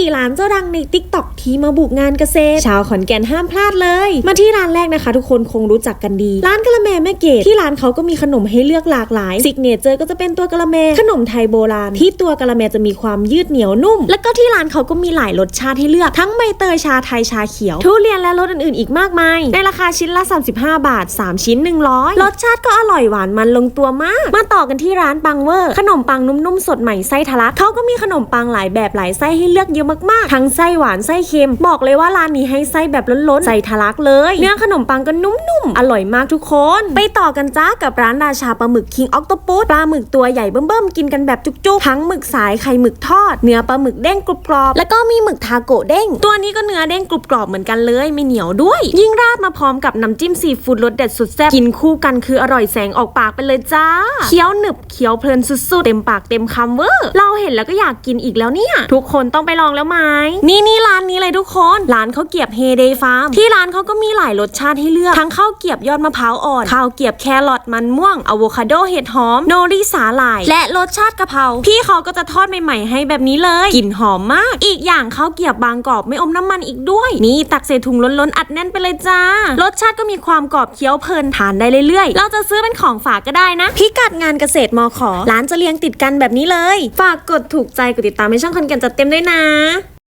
4 ร้านเจ้าดังใน t ิ k t o k ที่มาบุกงานเกษตร ชาวขอนแก่นห้ามพลาดเลย มาที่ร้านแรกนะคะ ทุกคนคงรู้จักกันดี ร้านกะละแมแม่เกดที่ร้านเขาก็มีขนมให้เลือกหลากหลายซิกเนเจอร์ก็จะเป็นตัวกะละแมขนมไทยโบราณ ที่ตัวกะละแมจะมีความยืดเหนียวนุ่ม แล้วก็ที่ร้านเขาก็มีหลายรสชาติให้เลือกทั้งใบเตยชาไทยชาเขียว ทุเรียนและรสอื่นๆอีกมากมาย ในราคาชิ้นละ 35 บาท 3 ชิ้น 100 รสชาติก็อร่อยหวานมันลงตัวมาก มาต่อกันที่ร้านปังเวอร์ ขนมปังนุ่มๆสดใหม่ไส้ทะลักเขาก็มีขนมปังหลายแบบหลายไส้ให้เลือกเยอะมากๆ ทั้งไส้หวานไส้เค็ม บอกเลยว่าร้านนี้ให้ไส้แบบล้นๆใส่ทะลักเลย เนื้อขนมปังก็นุ่มๆ อร่อยมากทุกคน ไปต่อกันจ้ากับร้านราชาปลาหมึกคิงออ t โตปุสปลาหมึกตัวใหญ่เบิ่มๆกินกันแบบจุกๆ ทั้งหมึกสายไข่หมึกทอด เนื้อปลาหมึกเด้งกรุบกรอบ แล้วก็มีหมึกทาโกะเด้ง ตัวนี้ก็เนื้อเด้งกรุบกรอบเหมือนกันเลยไม่เหนียวด้วย ยิ่งราดมาพร้อมกับน้ำจิ้มซีฟู้ดรสเด็ดสุดแซ่บกินคู่กันคืออร่อยแสงออกปากไปเลยจ้าเคี้ยวหนึบเคี้ยวเพลินสุดๆเต็มปากเต็มคำเวอร์เราเห็นแล้วก็อยากกินอีกแล้วเนี่ย ทุกคนต้องไปลองแล้วไหมนี่นี่ร้านนี้เลยทุกคนร้านข้าวเกียบเฮเดย์ฟาร์มที่ร้านเขาก็มีหลายรสชาติให้เลือกทั้งข้าวเกียบยอดมะพร้าวอ่อนข้าวเกียบแครอทมันม่วงอะโวคาโดเห็ดหอมโนริสาหร่าย และรสชาติกะเพราพี่เขาก็จะทอดใหม่ๆให้แบบนี้เลยกลิ่นหอมมาก อีกอย่างข้าวเกียบบางกรอบไม่อมน้ำมันอีกด้วย นี่ตักใส่ถุงล้นๆอัดแน่นไปเลยจ้า รสชาติก็มีความกรอบเคี้ยวเพลินทานได้เรื่อยๆ เราจะซื้อเป็นของฝากก็ได้นะ พิกัดงานเกษตรมอขอร้านจะเรียงติดกันแบบนี้เลย ฝากกดถูกใจกดติดตามให้ช่องคอนแกนจัดเต็มด้วยนะ